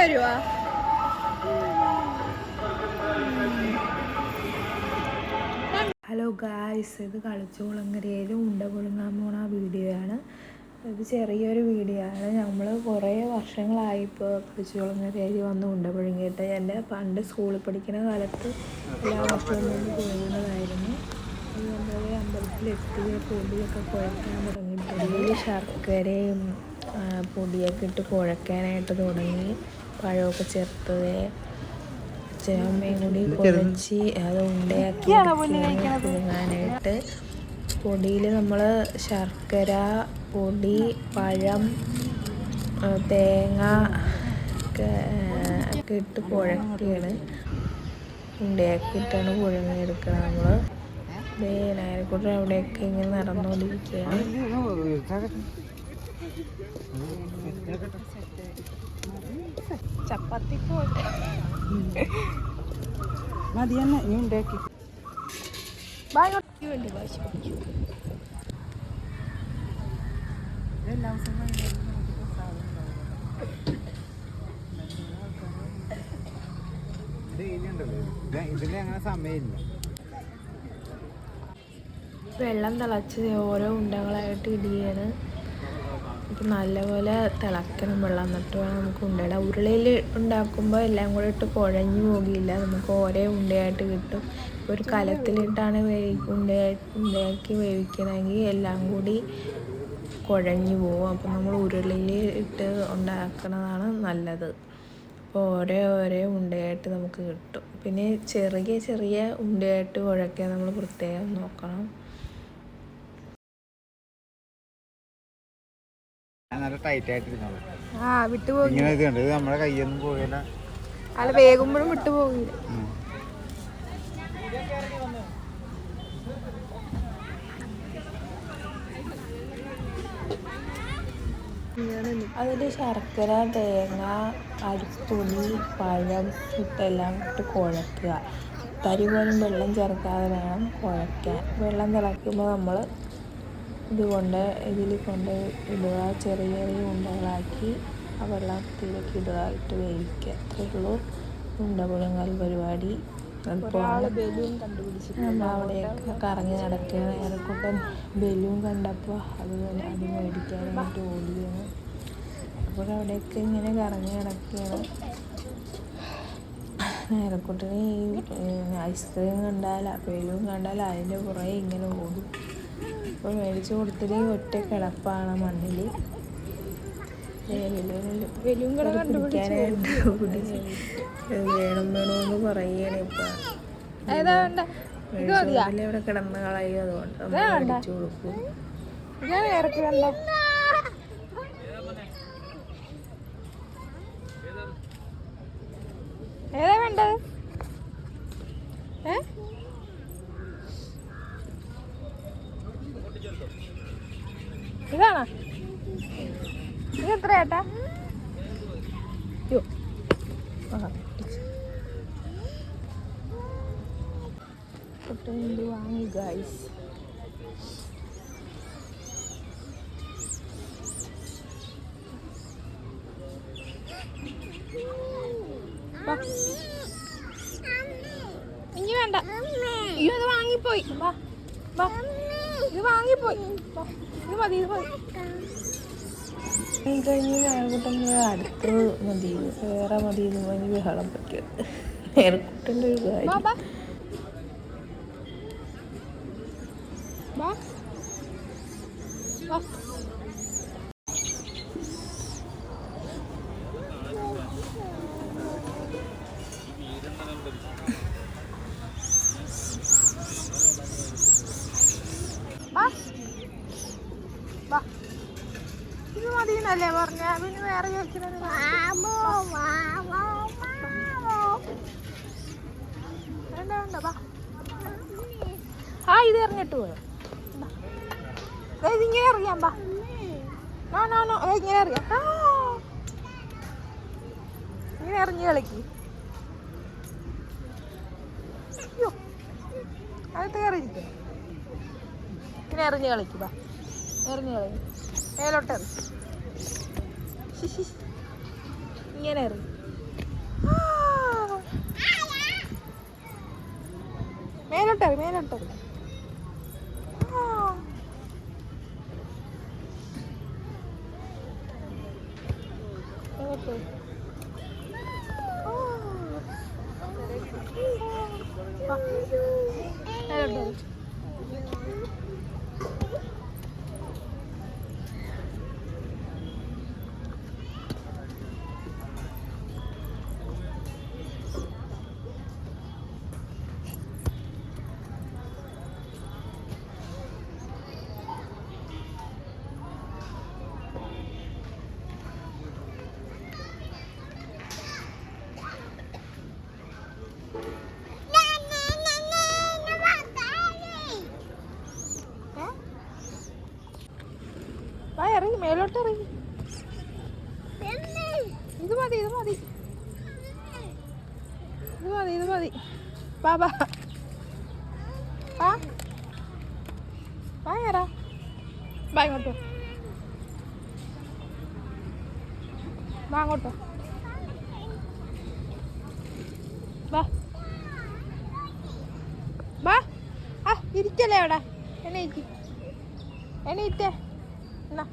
വരുവാ hello guys ഇത് കളിച്ചുകുളങ്ങരയിൽ ഉണ്ട പുഴുങ്ങാൻ പോണ ആണ് ഇത് ചെറിയൊരു വീഡിയോ ആണ് നമ്മൾ കുറേ വർഷങ്ങളായി ഇപ്പോൾ കളിച്ചുകുളങ്ങരയിൽ വന്ന് ഉണ്ട പുഴുങ്ങിയിട്ട് എന്റെ പണ്ട് സ്കൂളിൽ പഠിക്കുന്ന കാലത്ത് എല്ലാ വർഷവും പുഴുങ്ങുന്നതായിരുന്നു അത് നമ്മൾ അമ്പലത്തിലെത്തി പൊടിയൊക്കെ കുഴക്കാൻ തുടങ്ങി പൊടിയിൽ ശർക്കരയും പൊടിയൊക്കെ ഇട്ട് കുഴക്കാനായിട്ട് തുടങ്ങി. പഴമൊക്കെ ചേർത്തത് അച്ഛനമ്മയും കൂടി കുഴച്ച് അത് ഉണ്ടയാക്കി എടുക്കുകയാണ് പൊടിയിൽ നമ്മൾ ശർക്കര പൊടി പഴം തേങ്ങ ഒക്കെ ഇട്ട് കുഴക്കുകയാണ് ഉണ്ടയാക്കിയിട്ടാണ് പുഴുങ്ങിയെടുക്കുന്നത് നമ്മൾ നേരെക്കൂടെ അവിടെയൊക്കെ ഇങ്ങനെ നടന്നുകൊണ്ടിരിക്കുകയാണ്. ചപ്പാത്തി മതി തന്നെ നീ ഉണ്ടാക്കി എല്ലാ ദിവസവും വെള്ളം തിളച്ച് ഓരോ ഉണ്ടകളായിട്ട് ഇടിയാണ്. നമുക്ക് നല്ലപോലെ തിളക്കണം വെള്ളം എന്നിട്ട് വേണം നമുക്ക് ഉണ്ടയിടാം ഉരുളയിൽ ഉണ്ടാക്കുമ്പോൾ എല്ലാം കൂടെ ഇട്ട് കുഴഞ്ഞു പോകില്ല. നമുക്ക് ഓരോ ഉണ്ടയായിട്ട് കിട്ടും. ഒരു കലത്തിലിട്ടാണ് വേവി ഉണ്ടയായി ഉണ്ടയാക്കി വേവിക്കണമെങ്കിൽ എല്ലാം കൂടി കുഴഞ്ഞു പോകും അപ്പോൾ നമ്മൾ ഉരുളിയിൽ ഇട്ട് ഉണ്ടാക്കുന്നതാണ് നല്ലത്. അപ്പോൾ ഓരോ ഓരോ ഉണ്ടയായിട്ട് നമുക്ക് കിട്ടും. പിന്നെ ചെറിയ ചെറിയ ഉണ്ടയായിട്ട് കുഴക്കാൻ നമ്മൾ പ്രത്യേകം നോക്കണം. നല്ല ടൈറ്റ് ആയിട്ടിരുന്നത് ആ വിട്ടുപോയി ഇങ്ങനെ ഇത് കണ്ടത് നമ്മുടെ കയ്യൊന്നും പോകില്ല അല്ല വേകുമ്പോഴും വിട്ടുപോകില്ല. അതിൽ ശർക്കര തേങ്ങ അരിപ്പൊടി പഴം ഇട്ടെല്ലാം ഇട്ട് കുഴക്കുക. തരി പോലും വെള്ളം ചേർക്കാതെ വേണം കുഴയ്ക്കാൻ വെള്ളം തിളയ്ക്കുമ്പോൾ നമ്മൾ ഇതുകൊണ്ട് ഇതിൽ കൊണ്ട് ഇടുക ചെറിയ ചെറിയ ഉണ്ടകളാക്കി ആ വെള്ളത്തിലേക്ക് ഇടുക ഇട്ട് വേവിക്കുക. അത്രേ ഉള്ളൂ. ഉണ്ട പുഴുങ്ങൽ പരിപാടി. അവിടെയൊക്കെ കറങ്ങി നടക്കുകയാണ് ഏറെക്കൂട്ടൻ ബലൂൺ കണ്ടപ്പോൾ അത് അത് മേടിക്കാനായിട്ട് ഓടിയാണ് അപ്പോൾ അവിടെയൊക്കെ ഇങ്ങനെ കറങ്ങി നടക്കുകയാണ്. നേരക്കുട്ടന് ഈ ഐസ്ക്രീം കണ്ടാൽ ബലൂൺ കണ്ടാൽ അതിന്റെ പുറകെ ഇങ്ങനെ ഓടും. അപ്പോൾ മേടിച്ചു കൊടുത്തിട്ട് ഒറ്റ കിടപ്പാണ് മണ്ണിൽ. വേണം വേണമെന്ന് പറയാണ് ഇപ്പം. ഇവിടെ കിടന്ന് കളയും. അതുകൊണ്ട്. മേടിച്ചു കൊടുക്കും. ഏതാ വേണ്ടത്? ഇതാണോ? ഇത് എത്ര ഏട്ടാ? വാങ്ങി ഗൈസ്. ഇനി വേണ്ട. അയ്യോ അത് വാങ്ങിപ്പോയി. വാ വാ. ഇത് വാങ്ങിപ്പോയി. ഇത് മതി ഇത് മതി. കഴിഞ്ഞ് അടുത്ത് മതി. വേറെ മതി എന്ന് പറഞ്ഞ് ബഹളം പറ്റിയത് നേരക്കുട്ടന്റെ ഒരു കാര്യം വാ വാ വാ വാ വാ ഇത് മതിയെന്നല്ലേ പറഞ്ഞ? പിന്നെ വേറെ ചോദിക്കുന്നത് ആ ഇത് എറിഞ്ഞിട്ട് പോയോ? ഇതിങ്ങനെ അറിയാം ബാ നോ നോ നോ ഇങ്ങനെ അറിയാം ആ. ഇങ്ങനെ എറിഞ്ഞ് കളിക്ക്. അയ്യോ. അത് കയറിയിരിക്കും ഇങ്ങനെ എറിഞ്ഞ് കളിക്കുക എറിഞ്ഞ് കളി മേലോട്ട് എറി. ശി, ശി, ശി. ഇങ്ങനെ എറി മേലോട്ടെറി മേലോട്ടെറി. ഇറങ്ങി. ഇത് മതി ഇത് മതി. ഇത് മതി ഇത് മതി. ബാബാ ആ വാ. വാ യാറാ വാ അങ്ങോട്ടോ. വാ. വാ. ആ ഇരിക്കല്ലേ അവിടെ? എണീക്ക് എണീറ്റേ. എന്നാ.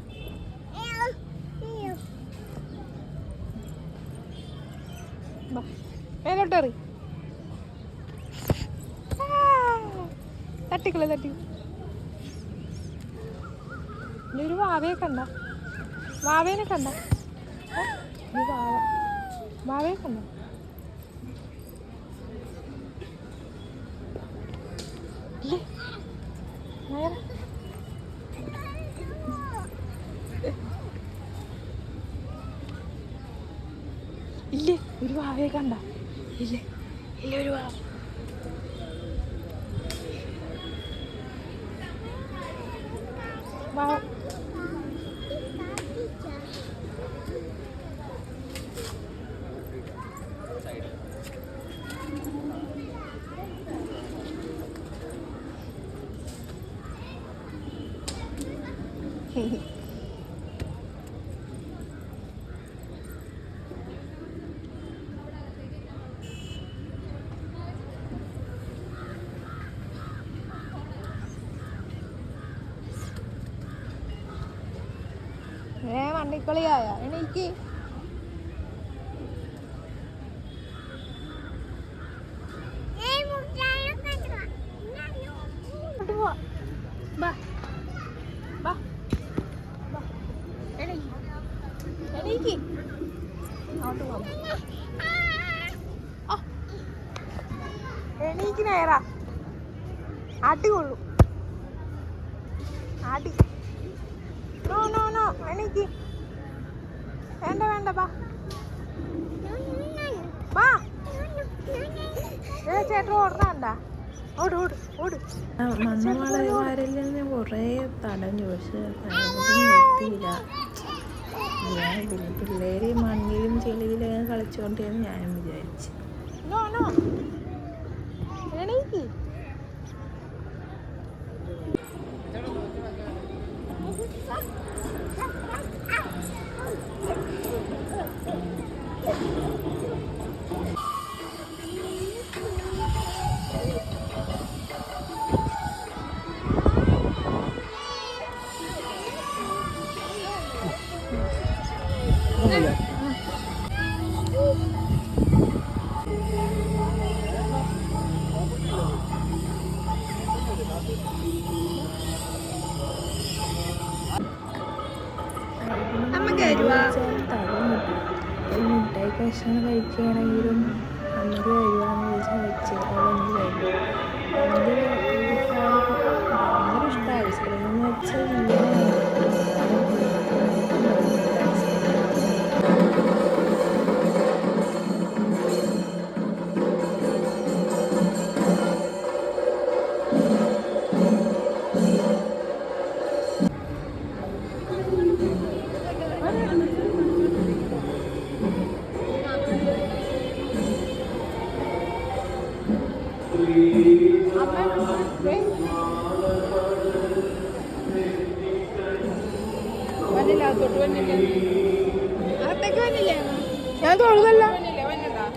മേലോട്ടെറി തട്ടിക്കളെ തട്ടി ഒരു വാവയെ കണ്ട. വാവേനെ കണ്ട? വാവ. വാവയെ കണ്ട ഇല്ലേ നേരെ ഇല്ലേ ഒരു വാവയെ കണ്ട. ഇല്ല? ഇല്ല ഒരു വാവ? ഏ മണ്ടിക്കളിയായ എണീക്ക്. എണീക്ക്. അങ്ങോട്ട് പോവാം. ആ. എണീക്ക് നേര. ആട്ടി നോ നോ നോ. എണീക്ക്. വേണ്ട വേണ്ട ബാ ബാ ചേട്ടൻ ഓടണണ്ട ഓട് ഓട് ഓട്. മണ്ണുമാരിൽ നിന്ന് കുറേ തടഞ്ഞു പക്ഷെ നിർത്തിയില്ല ഞാൻ പിന്നെ പിള്ളേര് മണ്ണിലും ചെളിയിലും കളിച്ചുകൊണ്ടിരുന്ന് ഞാനും വിചാരിച്ചു. മിഠായി കഷ്ണം കഴിക്കുകയാണെങ്കിലും അമ്മയ്ക്ക് വരുവാന്ന് ചോദിച്ചാൽ വെച്ച് അവളെനിക്ക് തരും ഞാൻ തൊഴുതല്ല.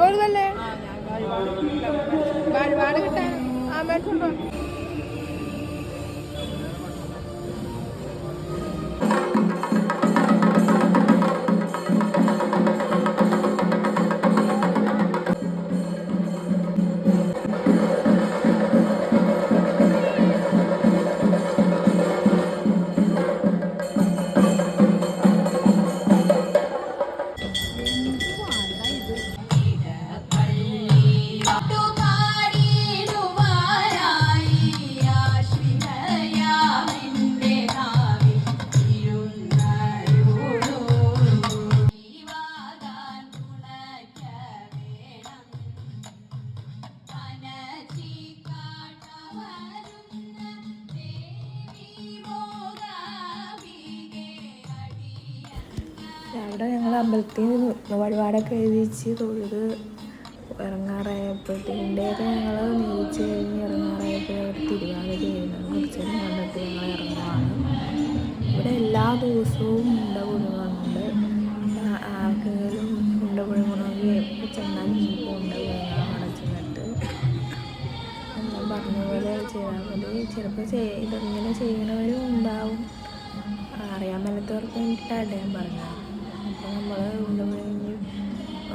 തൊഴുതല്ലേ? വഴിപാട് കിട്ടാൻ. ആ മേടിച്ചോണ്ടോ അമ്പലത്തിൽ നിന്ന് വഴിപാടൊക്കെ എഴുതിച്ച് തൊഴുത് ഇറങ്ങാറായപ്പോഴത്തേക്കിന്റെയൊക്കെ ഞങ്ങൾ നീച്ച് കഴിഞ്ഞ് ഇറങ്ങാറായപ്പോൾ അവർ തിരുവാതിര ചെയ്യുന്നത് കുറച്ചേരം കണ്ടിട്ട് ഞങ്ങൾ ഇറങ്ങുവാണ്. ഇവിടെ എല്ലാ ദിവസവും ഉണ്ട പുഴുങ്ങുന്നുണ്ട് ആ- ആർക്കെങ്കിലും ഉണ്ട പുഴുങ്ങണമെങ്കിൽ എപ്പോൾ മുണ്ട ഉണ്ട പുഴുങ്ങാൻ അടച്ചിട്ട് പറഞ്ഞ പോലെ ചെയ്താൽ മതി. ചിലപ്പോൾ ചെയ് ഇതിങ്ങനെ ചെയ്യണവരും ഉണ്ടാവും. അറിയാൻ മേലാത്തവർക്ക് വേണ്ടിയിട്ടാണ് ഞാൻ പറഞ്ഞത് അപ്പോൾ നമ്മൾ ഉണ്ട പുഴുങ്ങി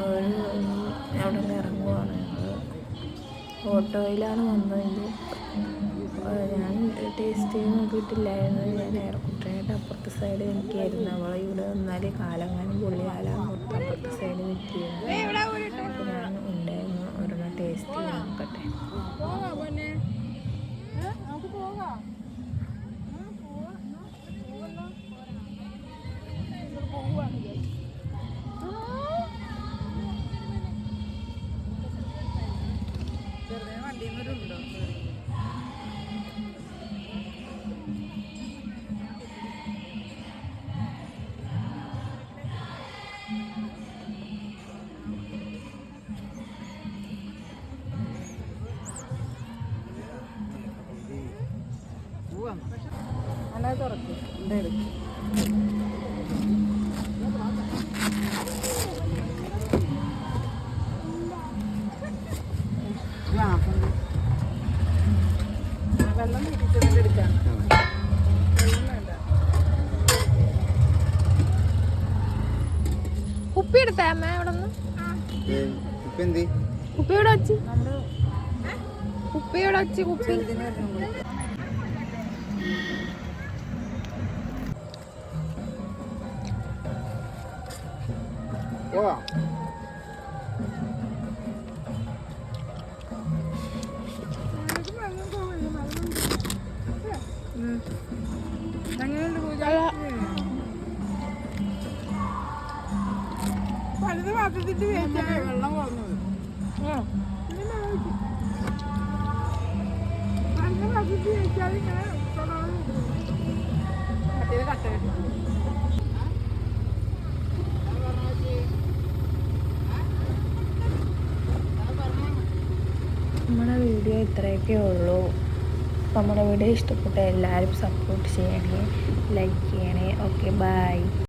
ഒരു അവിടെ നിന്ന് ഇറങ്ങുവാണ്. ഓട്ടോയിലാണ് വന്നത്. ഞാൻ ടേസ്റ്റ് ചെയ്ത് നോക്കിയിട്ടില്ലായിരുന്നു. ഞാൻ ഏറെക്കുട്ടനായിട്ട് അപ്പുറത്തെ സൈഡ് നിൽക്കുകയായിരുന്നു. അവളെ ഇവിടെ നിന്നാൽ കാലങ്ങാനും പുള്ളിയാലാണ് മൊത്തം അപ്പുറത്തെ സൈഡ് നിൽക്കുകയായിരുന്നു. അപ്പോൾ ഞാൻ ഉണ്ടായിരുന്നു. ഒരെണ്ണം ടേസ്റ്റ് ചെയ്ത് നോക്കട്ടെ. പോവാം അല്ലാതെ തുറക്ക് എന്തായാലും വെച്ച് കുപ്പി ഇതിന് ഇത്രയൊക്കെ ഉള്ളൂ നമ്മുടെ വീഡിയോ ഇഷ്ടപ്പെട്ട എല്ലാവരും സപ്പോർട്ട് ചെയ്യണേ ലൈക്ക് ചെയ്യണേ. Okay bye